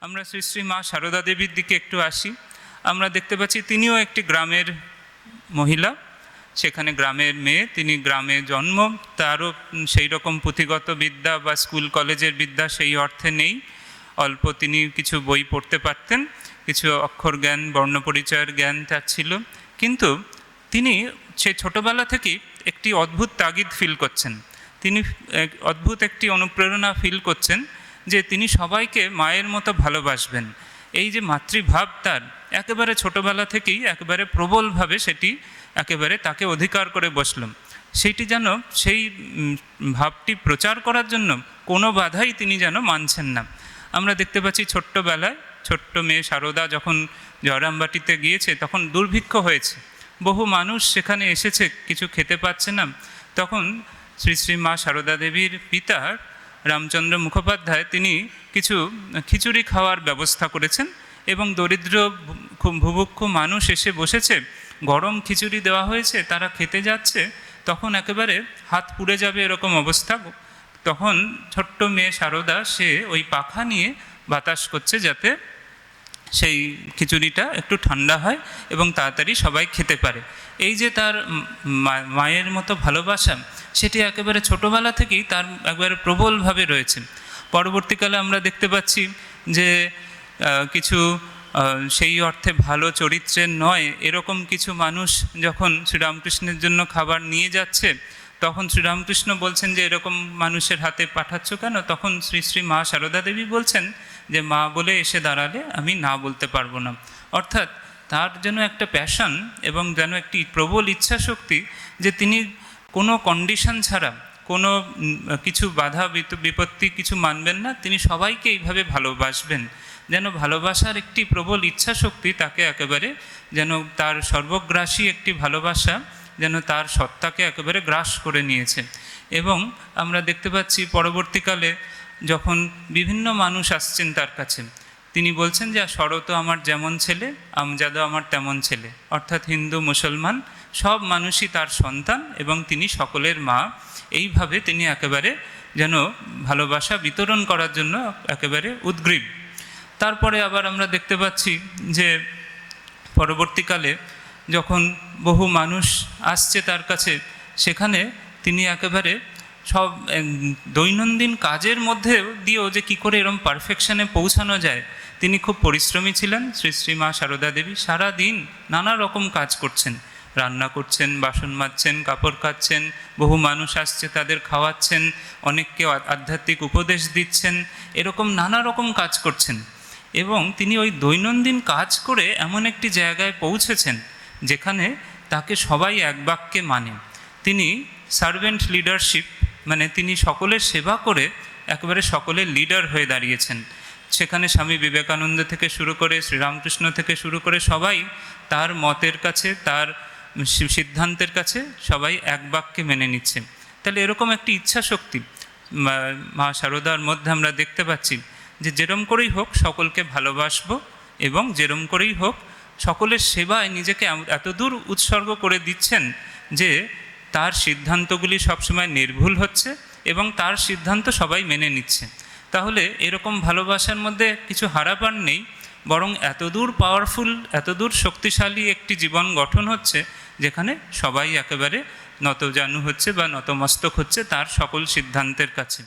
আমরা শ্রী শ্রী মা সারদা দেবীর দিকে একটু আসি। আমরা দেখতে পাচ্ছি তিনিও একটি গ্রামের মহিলা। সেখানে গ্রামের মেয়ে, তিনি গ্রামে জন্ম। তারও সেই রকম পুঁথিগত বিদ্যা বা স্কুল, কলেজের বিদ্যা সেই অর্থে নেই। অল্প তিনি কিছু বই পড়তে পারতেন, কিছু অক্ষর জ্ঞান বর্ণপরিচয়ের জ্ঞান তার ছিল। কিন্তু তিনি সে ছোটবেলা থেকেই একটি অদ্ভুত তাগিদ ফিল করছেন। তিনি অদ্ভুত একটি অনুপ্রেরণা ফিল করছেন। যে তিনি সবাইকে মায়ের মতো ভালোবাসবেন। এই যে মাতৃভাব তার, একেবারে ছোটবেলা থেকেই একেবারে প্রবলভাবে সেটি একেবারে তাকে অধিকার করে বসলাম সেইটি যেন সেই ভাবটি প্রচার করার জন্য কোনো বাধাই তিনি যেন মানছেন না। আমরা দেখতে পাচ্ছি ছোট্টবেলায় ছোট্ট মেয়ে সারদা যখন জয়রামবাটিতে গিয়েছে, তখন দুর্ভিক্ষ হয়েছে। বহু মানুষ সেখানে এসেছে, কিছু খেতে পাচ্ছে না। তখন শ্রী শ্রী মা সারদা দেবীর পিতা রামচন্দ্র মুখোপাধ্যায় তিনি কিছু খিচুড়ি খাওয়ার ব্যবস্থা করেছেন এবং দরিদ্র ভুভুক্ষ মানুষ এসে বসেছে, গরম খিচুড়ি দেওয়া হয়েছে, তারা খেতে যাচ্ছে, তখন একেবারে হাত পুড়ে যাবে এরকম অবস্থা। তখন ছোট্ট মেয়ে সারদা সে ওই পাখা নিয়ে বাতাস করছে যাতে সেই খিচুড়িটা একটু ঠান্ডা হয় এবং তাড়াতাড়ি সবাই খেতে পারে। এই যে তার মায়ের মতো ভালোবাসা, সেটি একেবারে ছোটোবেলা থেকেই তার একবারে প্রবলভাবে রয়েছে। পরবর্তীকালে আমরা দেখতে পাচ্ছি যে কিছু সেই অর্থে ভালো চরিত্রের নয়, এরকম কিছু মানুষ যখন শ্রীরামকৃষ্ণের জন্য খাবার নিয়ে যাচ্ছে, তখন শ্রীরামকৃষ্ণ বলছেন যে, এরকম মানুষের হাতে পাঠাচ্ছ কেন? তখন শ্রী শ্রী মা সারদা দেবী বলছেন যে মা বলে এসে দাঁড়ালে আমি না বলতে পারব না। অর্থাৎ তার যেন একটা প্যাশন এবং যেন একটি প্রবল ইচ্ছা শক্তি যে তিনি কোনো কন্ডিশন ছাড়া, কোনো কিছু বাধা বিপত্তি কিছু মানবেন না, তিনি সবাইকে এইভাবে ভালোবাসবেন। যেন ভালোবাসার একটি প্রবল ইচ্ছা শক্তি তাকে একেবারে যেন তার সর্বগ্রাসী একটি ভালোবাসা যেন তার সত্তাকে একেবারে গ্রাস করে নিয়েছে। এবং আমরা দেখতে পাচ্ছি পরবর্তীকালে যখন বিভিন্ন মানুষ আসছেন তার কাছে, তিনি বলছেন যে শরত আমার যেমন ছেলে আমজাদও আমার তেমন ছেলে। অর্থাৎ হিন্দু, মুসলমান, সব মানুষই তার সন্তান এবং তিনি সকলের মা। এইভাবে তিনি একেবারে যেন ভালোবাসা বিতরণ করার জন্য একেবারে উদ্গ্রীব। তারপরে আবার আমরা দেখতে পাচ্ছি যে, পরবর্তীকালে যখন বহু মানুষ আসছে তার কাছে, সেখানে তিনি একেবারে সব দৈনন্দিন কাজের মধ্যে দিয়েও যে কী করে এরম পারফেকশনে পৌঁছানো যায়। তিনি খুব পরিশ্রমী ছিলেন, শ্রী শ্রী মা সারদা দেবী সারা দিন নানা রকম কাজ করছেন। রান্না করছেন, বাসন মাজছেন, কাপড় কাচ্ছেন, বহু মানুষ আসছে তাদের খাওয়াচ্ছেন, অনেককে আধ্যাত্মিক উপদেশ দিচ্ছেন, এরকম নানা রকম কাজ করছেন। এবং তিনি ওই দৈনন্দিন কাজ করে এমন একটি জায়গায় পৌঁছেছেন, যেখানে তাকে সবাই এক বাক্যে মানে। তিনি সার্ভেন্ট লিডারশিপ মানে তিনি সকলের সেবা করে একেবারে সকলের লিডার হয়ে দাঁড়িয়েছেন। সেখানে স্বামী বিবেকানন্দ থেকে শুরু করে শ্রীরামকৃষ্ণ থেকে শুরু করে সবাই তার মতের কাছে, তার সিদ্ধান্তের কাছে সবাই এক বাক্যে মেনে নিচ্ছে। তাহলে এরকম একটি ইচ্ছা শক্তি মা- শারদার মধ্যে আমরা দেখতে পাচ্ছি যে যেরম করেই হোক সকলকে ভালোবাসবো এবং যেরম করেই হোক সকলের সেবায় নিজেকে এতদূর উৎসর্গ করে দিচ্ছেন যে তার সিদ্ধান্তগুলি সবসময় নির্ভুল হচ্ছে এবং তার সিদ্ধান্ত সবাই মেনে নিচ্ছে। তাহলে এরকম ভালোবাসার মধ্যে কিছু হারাপার নেই, বরং এতদূর পাওয়ারফুল এতদূর শক্তিশালী একটি জীবন গঠন হচ্ছে, যেখানে সবাই একেবারে নতজানু হচ্ছে বা নতমস্তক হচ্ছে তার সকল সিদ্ধান্তের কাছে।